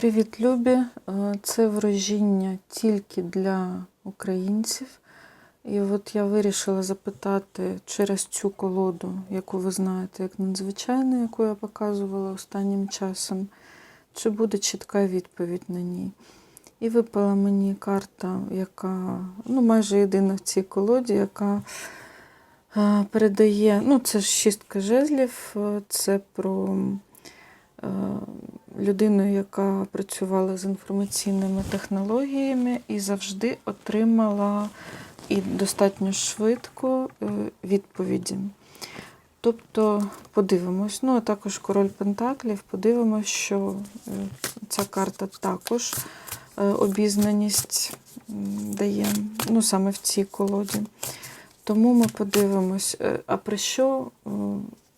Привіт, любі! Е, Це ворожіння тільки для українців. І от я вирішила запитати через цю колоду, яку ви знаєте, як надзвичайну, яку я показувала останнім часом, чи буде чітка відповідь на ній. І випала мені карта, яка ну, майже єдина в цій колоді, яка е, передає, ну, це ж шістка жезлів, е, це про е, людину, яка працювала з інформаційними технологіями і завжди отримала і достатньо швидко е, відповіді. Тобто подивимось, ну а також король Пентаклів, подивимось, що е, ця карта також обізнаність дає, ну саме в цій колоді. Тому ми подивимось, а про що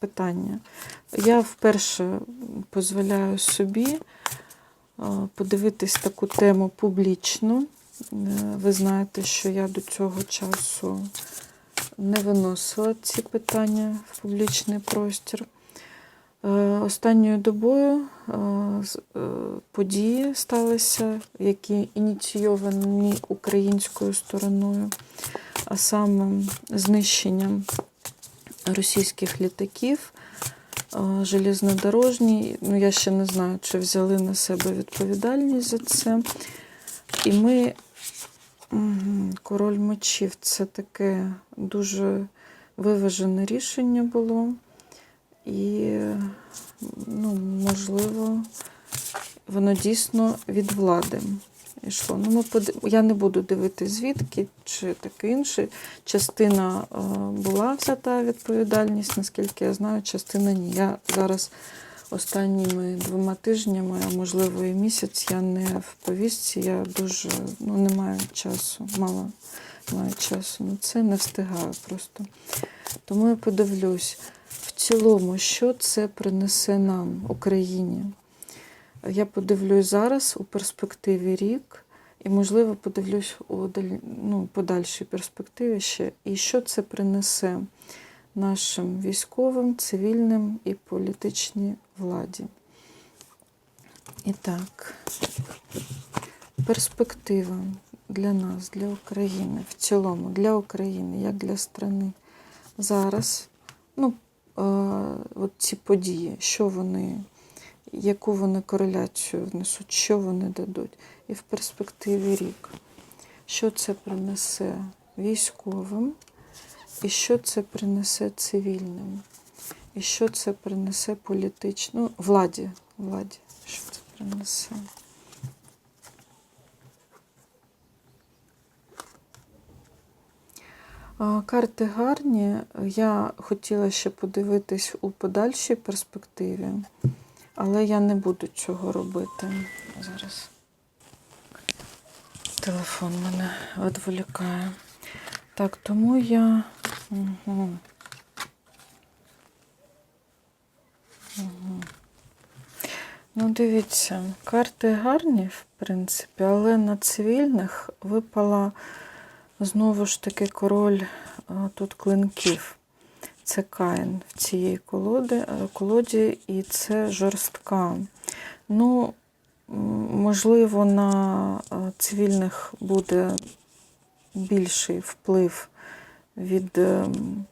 питання? Я вперше дозволяю собі е, подивитись таку тему публічно. Е, Ви знаєте, що я до цього часу не виносила ці питання в публічний простір. Е, Останньою добою події сталися, які ініційовані українською стороною, а саме знищенням російських літаків, е, железнодорожні. Ну, я ще не знаю, чи взяли на себе відповідальність за це. І ми, король мечів, це таке дуже виважене рішення було. І, ну, можливо, воно дійсно від влади йшло. Ну, ми поди... Я не буду дивитися, звідки чи таке інше. Частина е, була взята відповідальність, наскільки я знаю, частина ні. Я зараз останніми двома тижнями, а можливо і місяць, я не в повістці, я дуже ну, не маю часу, мало маю часу. Ну, це не встигаю просто. Тому я подивлюсь, в цілому, що це принесе нам, Україні. Я подивлюсь зараз у перспективі рік, і, можливо, подивлюсь у ну, подальшій перспективі ще, і що це принесе нашим військовим, цивільним і політичній владі. І так, перспектива для нас, для України, в цілому, для України, як для страни. Зараз, ну, е, от ці події, що вони, яку вони кореляцію внесуть, що вони дадуть. І в перспективі рік, що це принесе військовим, і що це принесе цивільним, і що це принесе політично, ну, владі, владі, що це принесе. Карти гарні. Я хотіла ще подивитись у подальшій перспективі, але я не буду цього робити. Зараз телефон мене відволікає. Так, тому я. Угу. Угу. Ну, дивіться, карти гарні, в принципі, але на цивільних випала знову ж таки король а, тут клинків. Це Каїн в цій колоді, е, колоді, і це жорстка. Ну, можливо, на е, цивільних буде більший вплив від ем,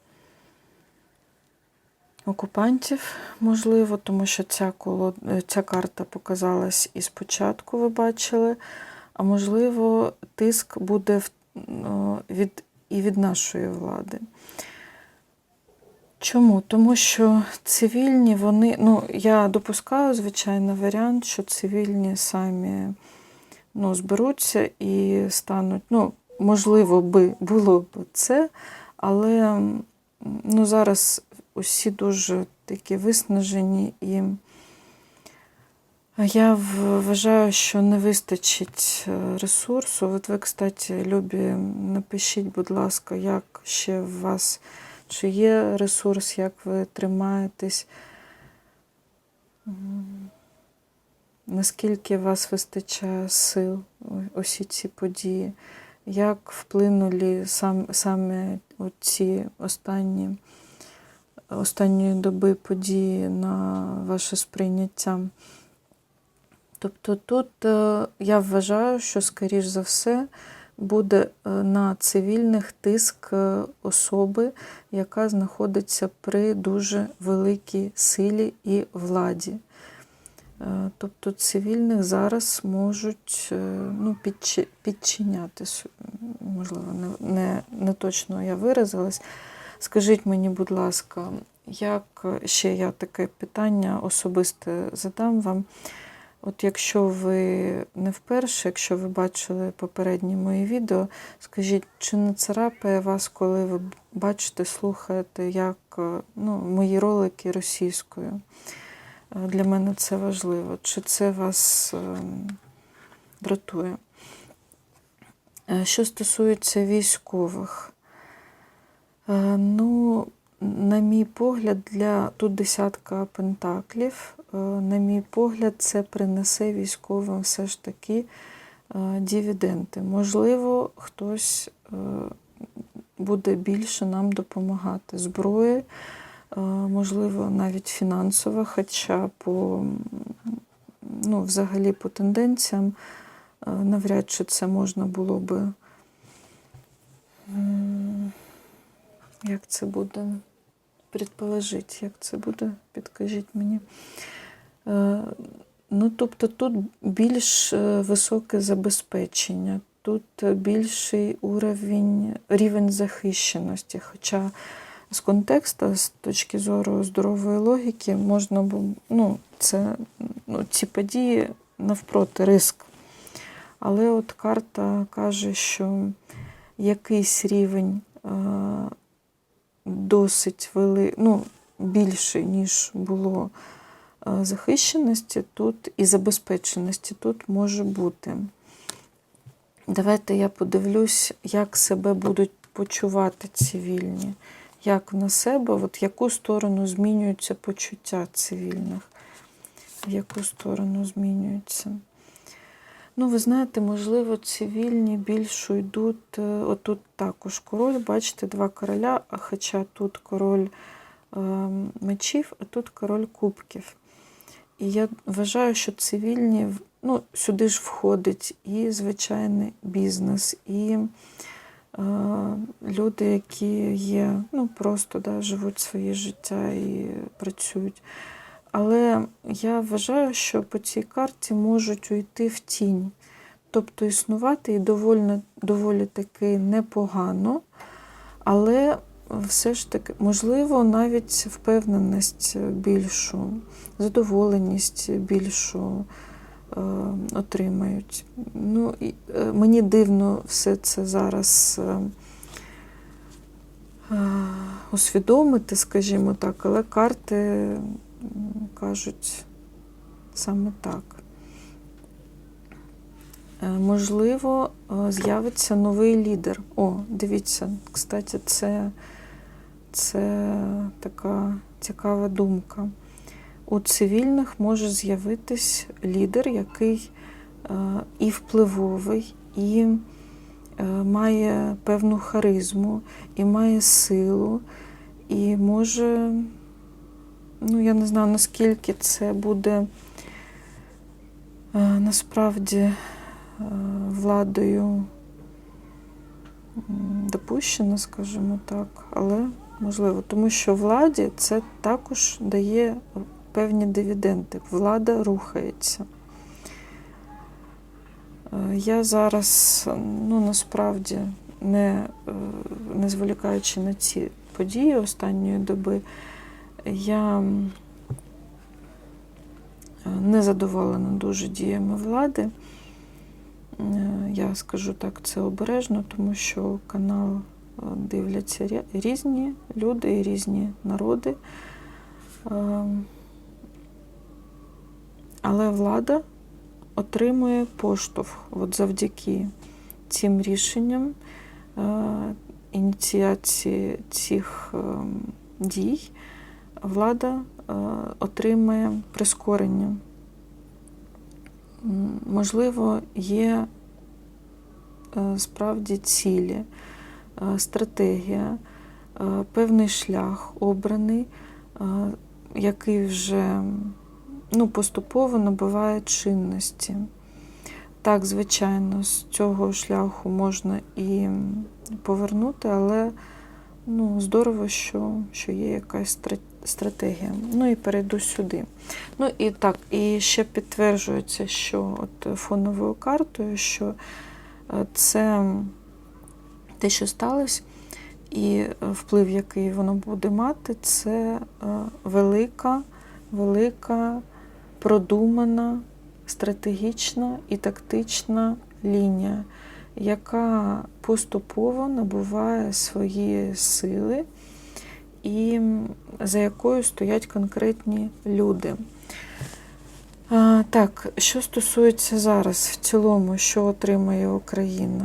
окупантів, можливо, тому що ця, колод... е, ця карта показалась і спочатку, ви бачили, а можливо, тиск буде е, від... і від нашої влади. Чому? Тому що цивільні, вони, ну, я допускаю, звичайно, варіант, що цивільні самі ну, зберуться і стануть, ну, можливо, би було б це, але ну, зараз усі дуже такі виснажені, і я вважаю, що не вистачить е, ресурсу. От ви, кстати, любі, напишіть, будь ласка, як ще в вас, чи є ресурс, як ви тримаєтесь. Наскільки вас вистачає сил усі ці події? Як вплинули сам, саме ці останні, останньої доби події на ваше сприйняття? Тобто тут е, я вважаю, що, скоріш за все, буде е, на цивільних тиск е, особи, яка знаходиться при дуже великій силі і владі. Е, Тобто цивільних зараз можуть ну, підчиняти, можливо, не, не, не точно я виразилась. Скажіть мені, будь ласка, як ще я таке питання особисте задам вам. От якщо ви не вперше, якщо ви бачили попередні мої відео, скажіть, чи не царапає вас, коли ви бачите, слухаєте, як е, ну, мої ролики російською? Е, Для мене це важливо. Чи це вас ем, дратує? Е, Що стосується військових, ну, на мій погляд, для тут десятка пентаклів. Е, На мій погляд, це принесе військовим все ж таки е, дивіденди. Можливо, хтось е, буде більше нам допомагати зброї, можливо, навіть фінансово, хоча по ну, взагалі по тенденціям навряд чи це можна було би. Як це буде? Предположити, як це буде, підкажіть мені. Е, Ну, тобто тут більш е, високе забезпечення, тут більший уровень, рівень захищеності. Хоча з контексту, з точки зору здорової логіки, можна було, ну, це, ну, ці події навпроти риск. Але от карта каже, що якийсь рівень е, досить вели, ну, більший, ніж було е, захищеності тут і забезпеченості тут може бути. Давайте я подивлюсь, як себе будуть почувати цивільні, як на себе, от в яку сторону змінюються почуття цивільних, в яку сторону змінюються. Ну, ви знаєте, можливо, цивільні більше йдуть. е, Отут також король, бачите, два короля, хоча тут король е, мечів, а тут король кубків. І я вважаю, що цивільні, ну, сюди ж входить і звичайний бізнес, і е, люди, які є, ну, просто да, живуть своє життя і працюють. Але я вважаю, що по цій карті можуть уйти в тінь, тобто існувати і доволі, доволі таки непогано, але все ж таки, можливо, навіть впевненість більшу, задоволеність більшу е, отримають. Ну, і, е, мені дивно все це зараз. Е, е, усвідомити, скажімо так, але карти кажуть саме так. Е, Можливо, е, з'явиться новий лідер. О, дивіться, кстати, це, це така цікава думка. У цивільних може з'явитись лідер, який е, і впливовий, і має певну харизму, і має силу, і може, ну я не знаю, наскільки це буде е, насправді е, владою допущено, скажімо так, але можливо, тому що владі це також дає певні дивіденди. Влада рухається. Е, Я зараз, ну насправді, не, не зволікаючи на ці події останньої доби, я не задоволена дуже діями влади. Е, Я скажу так, це обережно, тому що канал е, дивляться різні люди і різні народи. Ем, Але влада отримує поштовх от завдяки цим рішенням, е, ініціації цих ем, дій, влада е, отримує прискорення. Можливо, є е, справді цілі, е, стратегія, певний шлях обраний, який вже ну, поступово набуває чинності. Так, звичайно, з цього шляху можна і повернути, але ну, здорово, що, що є якась стра- стратегія. Ну і перейду сюди. Ну і так, і ще підтверджується, що от фоновою картою, що е, це те, що сталося, і е, вплив, який воно буде мати, це е, велика, велика, продумана, стратегічна і тактична лінія, яка поступово набуває свої сили і за якою стоять конкретні люди. Так, що стосується зараз в цілому, що отримає Україна?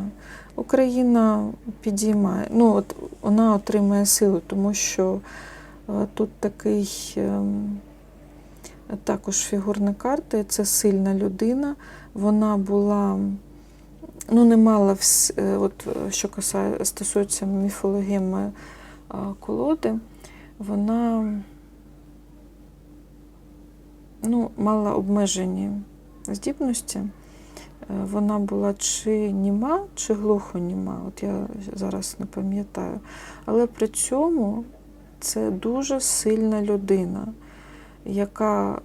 Україна підіймає, ну от вона отримає силу, тому що тут такий ем, також фігурна карта, це сильна людина. Вона була, ну, не мала вс, е, от, що стосується міфологеми колоди, вона ну, мала обмежені здібності. Е, Вона була чи німа, чи глухоніма, от я зараз не пам'ятаю. Але при цьому це дуже сильна людина, яка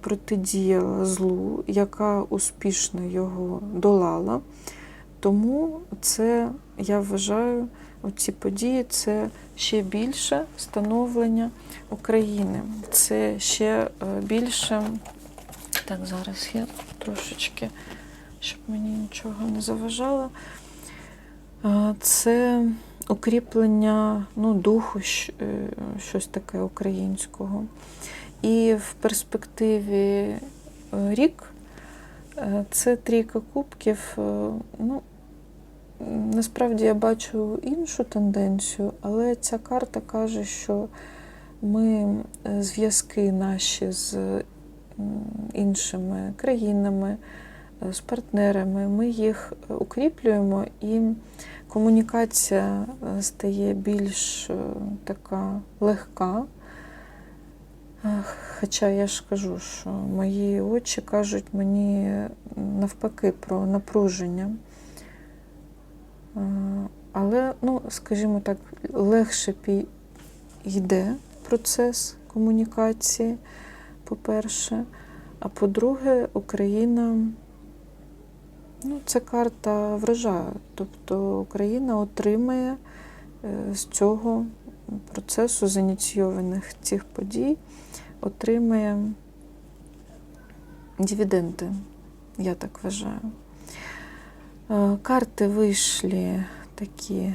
протидіяла злу, яка успішно його долала. Тому це, я вважаю, ці події це ще більше становлення України. Це ще е, більше. Так, зараз я трошечки, щоб мені нічого не заважало. Е, Це укріплення ну, духу, е, щось таке українського. І в перспективі рік це трійка кубків. Ну, насправді я бачу іншу тенденцію, але ця карта каже, що ми е, зв'язки наші з іншими країнами, е, з партнерами, ми їх е, укріплюємо і комунікація стає більш така легка. Хоча я ж кажу, що мої очі кажуть мені навпаки про напруження. Е, Але, ну, скажімо так, легше йде процес комунікації, по-перше. А по-друге, Україна, ну, це карта врожаю. Тобто Україна отримає е, з цього процесу, з ініційованих цих подій, отримає дивіденди, я так вважаю. Е, Карти вийшли такі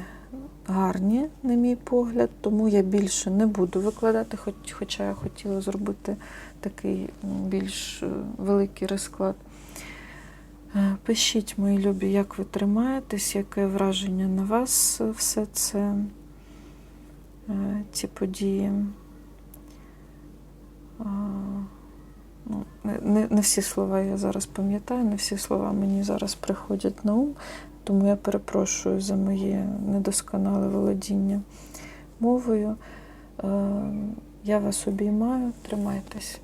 гарні, на мій погляд, тому я більше не буду викладати, хоч, хоча я хотіла зробити такий більш е, великий розклад. Е, Пишіть, мої любі, як ви тримаєтесь, яке враження на вас все це, ці події. Ну, не, не, не всі слова я зараз пам'ятаю, не всі слова мені зараз приходять на ум, тому я перепрошую за моє недосконале володіння мовою. Е, Я вас обіймаю, тримайтесь.